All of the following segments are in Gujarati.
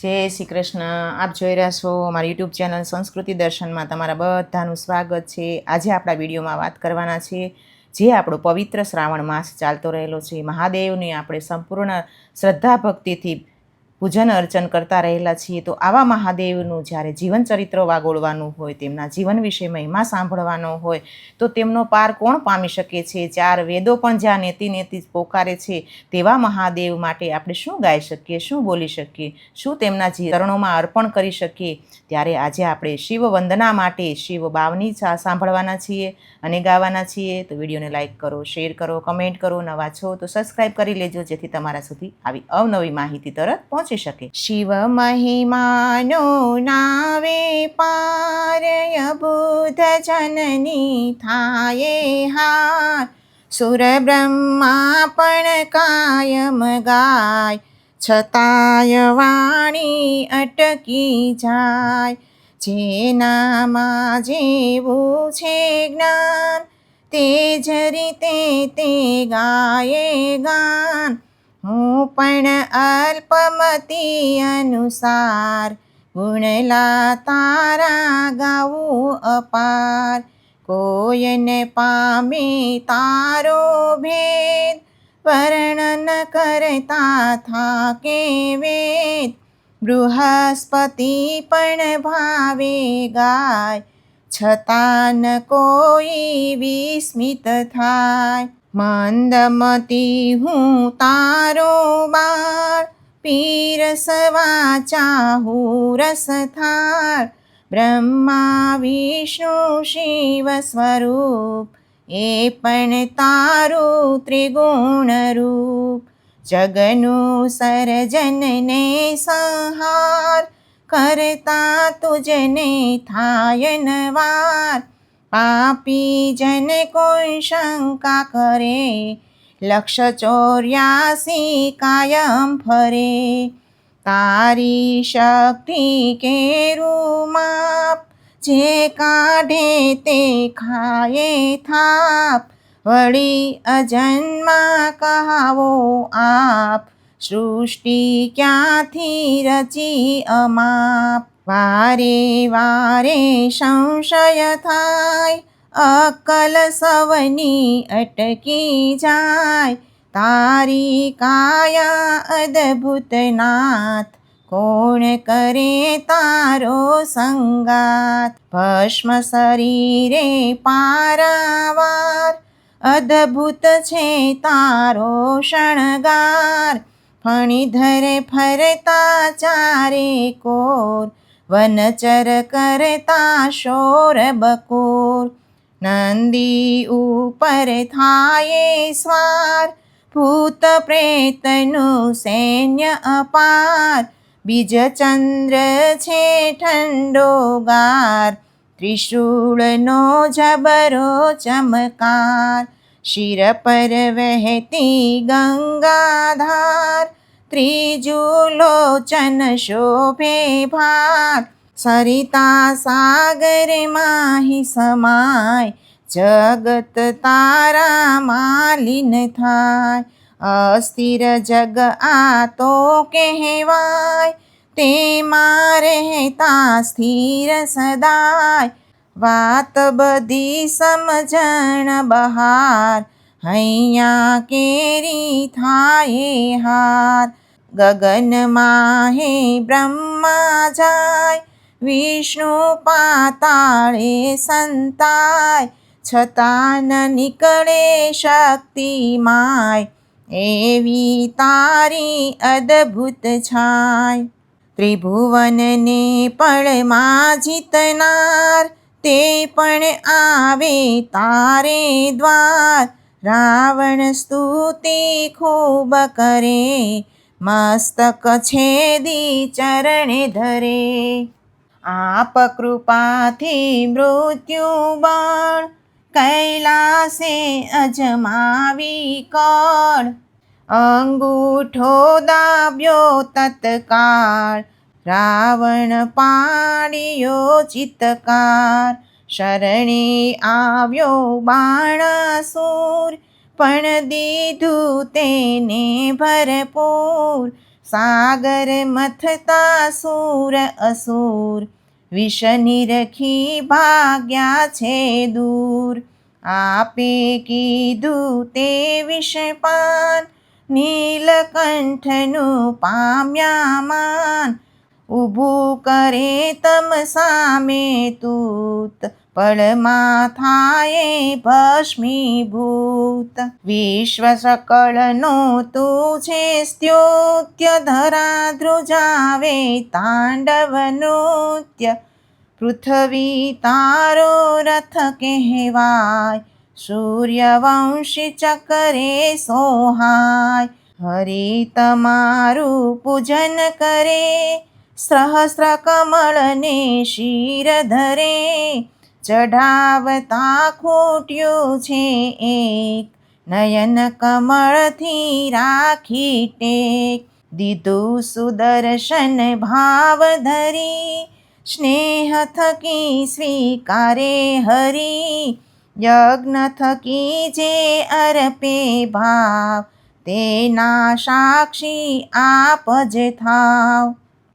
જય શ્રી કૃષ્ણ. આપ જોઈ રહ્યા છો અમારી યુટ્યુબ ચેનલ સંસ્કૃતિ દર્શનમાં. તમારા બધાનું સ્વાગત છે. આજે આપણા વિડીયોમાં વાત કરવાના છે જે આપણો પવિત્ર શ્રાવણ માસ ચાલતો રહેલો છે. મહાદેવની આપણે સંપૂર્ણ શ્રદ્ધા ભક્તિથી પૂજન અર્ચન કરતા રહેલા છીએ, તો આવા મહાદેવનું જ્યારે જીવન ચરિત્ર વાગોળવાનું હોય, તેમના જીવન વિશે મહિમા સાંભળવાનો હોય, તો તેમનો પાર કોણ પામી શકે છે? ચાર વેદો પણ જ્યાં નેતિ નેતિ પોકારે છે, તેવા મહાદેવ માટે આપણે શું ગાઈ શકીએ, શું બોલી શકીએ, શું તેમના ચરણોમાં અર્પણ કરી શકીએ? ત્યારે આજે આપણે શિવ વંદના માટે શિવ બાવની સાંભળવાના છીએ અને ગાવાના છીએ. તો વિડીયોને લાઈક કરો, શેર કરો, કમેન્ટ કરો, નવા છો તો સબસ્ક્રાઈબ કરી લેજો, જેથી તમારા સુધી આવી અવનવી માહિતી તરત પહોંચી. શકે. શિવ મહિમાનો નાવે પારય બુધ જનની થાય હાર. સુર બ્રહ્મા પણ કાયમ ગાય, છતાય વાણી અટકી જાય. જેનામાં જેવું છે જ્ઞાન, તે જ રીતે તે ગાયે ગાન. હું પણ અલ્પમતી અનુસાર ગુણલા તારા ગાવું અપાર. કોયને પામે તારો ભેદ, વર્ણન કરતા થાકે વેદ. બૃહસ્પતિ પણ ભાવે ગાય, છતાં કોઈ વિસ્મિત થાય. મંદમતી હું તારો બાળ પીરસવા ચાહું રસ થાળ બ્રહ્મા, વિષ્ણુ, શિવ સ્વરૂપ, એ પણ તારું ત્રિગુણ રૂપ જગનું સર્જનને સંહાર, કરતા તુજને થાય નવાર પાપી જેને કોઈ શંકા કરે, લક્ષ ચોર્યાસી કાયમ ફરે. તારી શક્તિ કેરું માપ, જે કાઢે તે ખાયે થાપ. વળી અજન્મા કહાવો આપ, સૃષ્ટિ ક્યાંથી રચી અમાપ? વારે વારે સંશય થાય અકલ સવની અટકી જાય. તારી કાયા અદભુત નાથ, કોણ કરે તારો સંગાત ભસ્મ શરીરે પારાવાર, અદભુત છે તારો શણગાર. ફણીધર ફરતા ચારે કોર વનચર કરતા શોર બકોર. નંદી ઉપર થાય સ્વાર. ભૂત પ્રેતનું સૈન્ય અપાર. બીજ ચંદ્ર છે ઠંડો ગાર. ત્રિશૂળનો જબરો ચમકાર. શિર પર વહેતી ગંગાધાર. ત્રીજું લોચન શોભે ભાત સરિતા સાગર માહી સમાય, જગત તારા માલિન થાય, અસ્થિર જગ આ તો કહેવાય તેમાં રહેતા સ્થિર સદાય, વાત બધી સમજણ બહાર, હૈયા કેરી થાય હાર ગગનમાં હે બ્રહ્મા જાય વિષ્ણુ પાતાળે સંતાય છતાં ન નીકળે શક્તિ માય એવી તારી અદ્ભુત છાય ત્રિભુવનને પળમાં જીતનાર તે પણ આવે તારે દ્વાર રાવણ સ્તુતિ ખૂબ કરે મસ્તક છેદી ચરણે ધરે. આપ કૃપાથી મૃત્યુ બાણ કૈલાસે અજમાવી કળ. અંગૂઠો દાબ્યો તત્કાળ. રાવણ પાડ્યો ચિતકાર. શરણે આવ્યો બાણાસુર. પણ દીધું તેને ભરપૂર. સાગર મથતા સુર અસુર. વિષ નિરખી ભાગ્યા છે દૂર. આપે કીધું તે વિષપાન નીલકંઠનું પામ્યા માન. ઊભું કરે તમ સામે તૂત. પળમાં થાય ભસ્મીભૂત. વિશ્વ સકળનો તું છે સ્ત્યોત્ય ધરા ધ્રુજાવે તાંડવ નૃત્ય. પૃથ્વી તારો રથ કહેવાય, સૂર્યવંશી ચકરે સોહાય. હરે તમારું પૂજન કરે, સહસ્ર કમળને શિર ધરે. ચઢાવતા ખૂટ્યું છે એક. નયન કમળથી રાખી ટેક. દીધું સુદર્શન ભાવ ધરી સ્નેહ થકી સ્વીકારે હરી. યજ્ઞ થકી જે અર્પે ભાવ. તેના સાક્ષી આપ જ થાવ.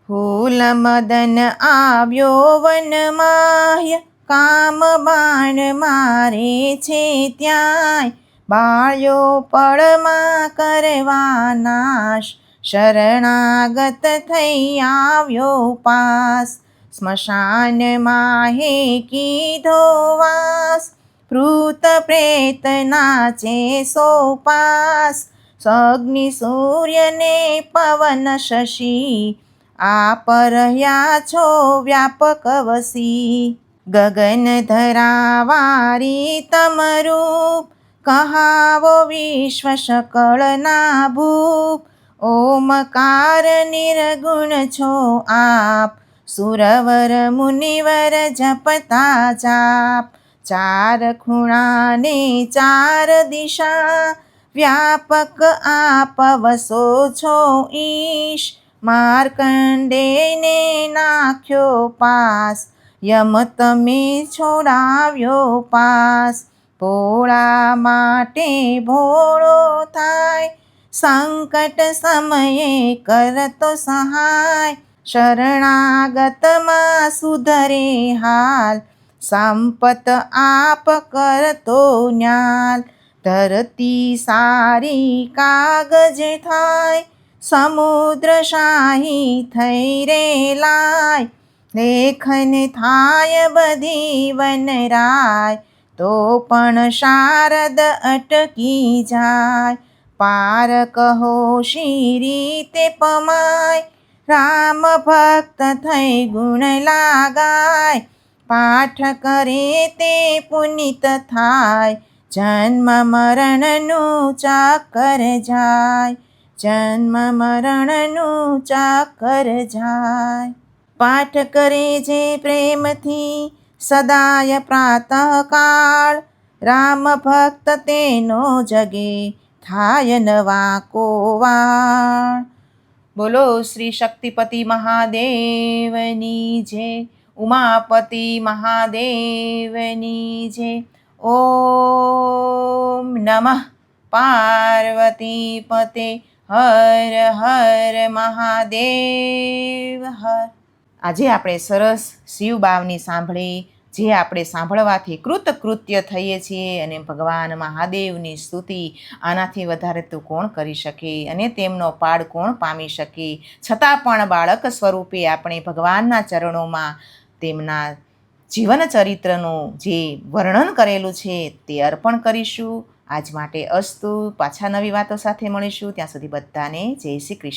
ફૂલ મદન આવ્યો વનમાય. કામ બાણ મારે છે ત્યાંય. બાળ્યો પળમાં કરવા નાશ. શરણાગત થઈ આવ્યો પાસ. સ્મશાનમાં હે કીધો વાસ. ભૂત પ્રેત નાચે સોપાસ સગ્નિ સૂર્યને પવન શશી. આપ રહ્યા છો વ્યાપક વસી. ગગન ધરાવારી તમરૂપ, કહાવો વિશ્વ શકળના ભૂપ. ઓમકાર નિર્ગુણ છો આપ, સુરવર મુનિવર જપતા જાપ. ચાર ખૂણાને ચાર દિશા, વ્યાપક આપ વસો છો ઈશ. માર્કંડેને નાખ્યો પાસ યમ તમે છોડાવ્યો પાસ. ભોળા માટે ભોળો થાય. સંકટ સમયે કરતો સહાય. શરણાગતમાં સુધરે હાલ. સંપત આપ કરતો ન્યાલ. ધરતી સારી કાગજ થાય. સમુદ્ર શાહી થઈ રે લાય. લેખન થાય બધી વનરાય, તો પણ શારદ અટકી જાય. પાર કહો શી રીતે પમાય, રામ ભક્ત થઈ ગુણ લાગાય. પાઠ કરે તે પુનિત થાય, જન્મ મરણનું ચાકર જાય. જન્મ મરણનું ચાકર જાય. પાઠ કરે જે પ્રેમથી સદાય પ્રાતઃકાળ. રામ ભક્ત તેનો જગે થાય નવા કોવાળ. બોલો શ્રી શક્તિપતિ મહાદેવની જય ઉમાપતિ મહાદેવની જય ઓમ નમઃ પાર્વતી પતે, હર હર મહાદેવ, હર. આજે આપણે સરસ શિવ બાવની સાંભળી, જે આપણે સાંભળવાથી કૃતકૃત્ય થઈએ છીએ અને ભગવાન મહાદેવની સ્તુતિ આનાથી વધારે તો કોણ કરી શકે અને તેમનો પાડ કોણ પામી શકે? છતાં પણ બાળક સ્વરૂપે આપણે ભગવાનના ચરણોમાં તેમના જીવન ચરિત્રનું જે વર્ણન કરેલું છે તે અર્પણ કરીશું. આજ માટે અસ્તુ. પાછા નવી વાતો સાથે મળીશું. ત્યાં સુધી બધાને જય શ્રી કૃષ્ણ.